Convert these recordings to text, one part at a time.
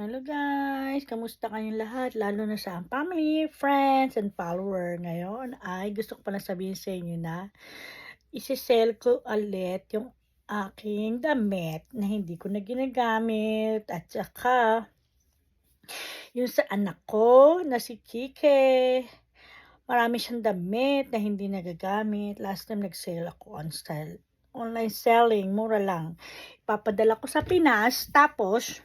Hello guys, kamusta kayong lahat? Lalo na sa family, friends, and follower. Ngayon ay gusto ko pala sabihin sa inyo na isisell ko ulit yung aking damit na hindi ko na ginagamit at saka yung sa anak ko na si Kike. Marami siyang damit na hindi nagagamit. Last time nag-sale ako on style. Online selling, mura lang. Ipapadala ko sa Pinas, tapos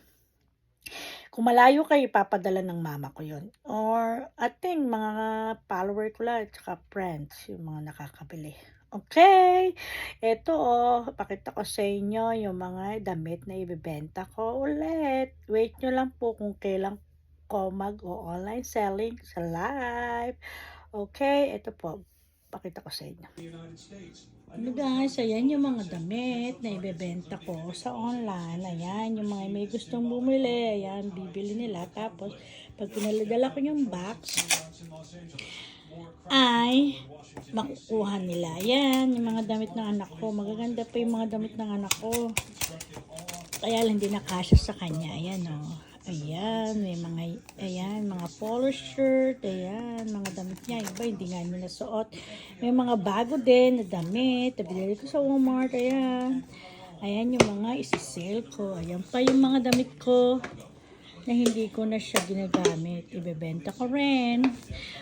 kung malayo kayo, ipapadala ng mama ko yun. Or, ating mga follower ko lang, tsaka friends, yung mga nakakabili. Okay, ito oh, pakita ko sa inyo yung mga damit na ibebenta ko ulit. Wait nyo lang po kung kailan ko mag o online selling sa live. Okay, ito po, pakita ko sa inyo. Ano guys, ayan yung mga damit na ibebenta ko sa online. Ayan, yung mga may gustong bumili, ayan, bibili nila. Tapos, pag pinaladala ko yung box, ay makukuha nila. Ayan, yung mga damit ng anak ko. Magaganda pa yung mga damit ng anak ko. Kaya lang hindi nakasya sa kanya. Ayan, oh. Ayan, may mga, ayan, mga polo shirt, ayan, niya. Iba, hindi nga niya nasuot. May mga bago din na damit. Nabili ko sa Walmart, ayan. Ayan yung mga isi-sale ko. Ayan pa yung mga damit ko na hindi ko na siya ginagamit. Ibebenta ko rin.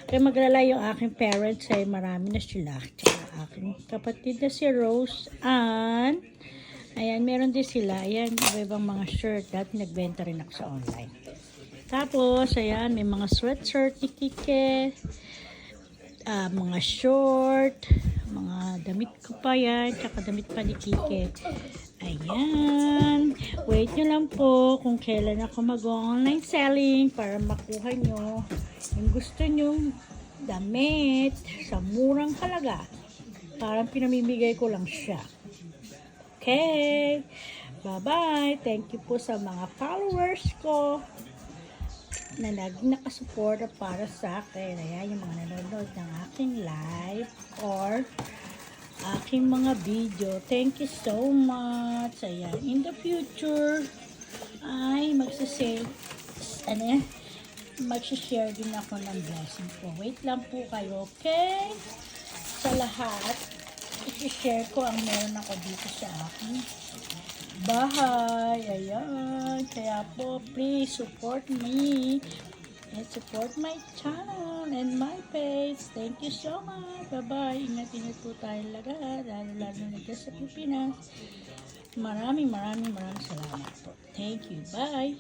Kaya maglala yung aking parents ay marami na sila. Tsaka aking kapatid na si Rose and Ayan, meron din sila. Ayan, iba-ibang mga shirt. Dati nagbenta rin ako sa online. Tapos, ayan, may mga sweatshirt ni Kike. Ah, mga short. Mga damit ko pa yan. Tsaka damit pa ni Kike. Ayan. Wait nyo lang po kung kailan ako mag-online selling para makuha nyo yung gusto nyo damit sa murang halaga. Parang pinamimigay ko lang siya. Okay. Bye-bye. Thank you po sa mga followers ko na nag nakasuporta para sa akin. Ayan, yung mga nanonood ng aking live or aking mga video. Thank you so much. Ayan, in the future, ay magsasave, ano yan, magsashare din ako ng blessing ko. Wait lang po kayo, okay? Sa lahat, i-share ko ang meron ako dito sa aking bahay. Ayan. Kaya po, please support me and support my channel and my page. Thank you so much. Bye-bye. Ingat-ingat po tayong lahat. Lalo-lalo na dyan sa Pilipinas. Maraming maraming maraming salamat po. Thank you. Bye.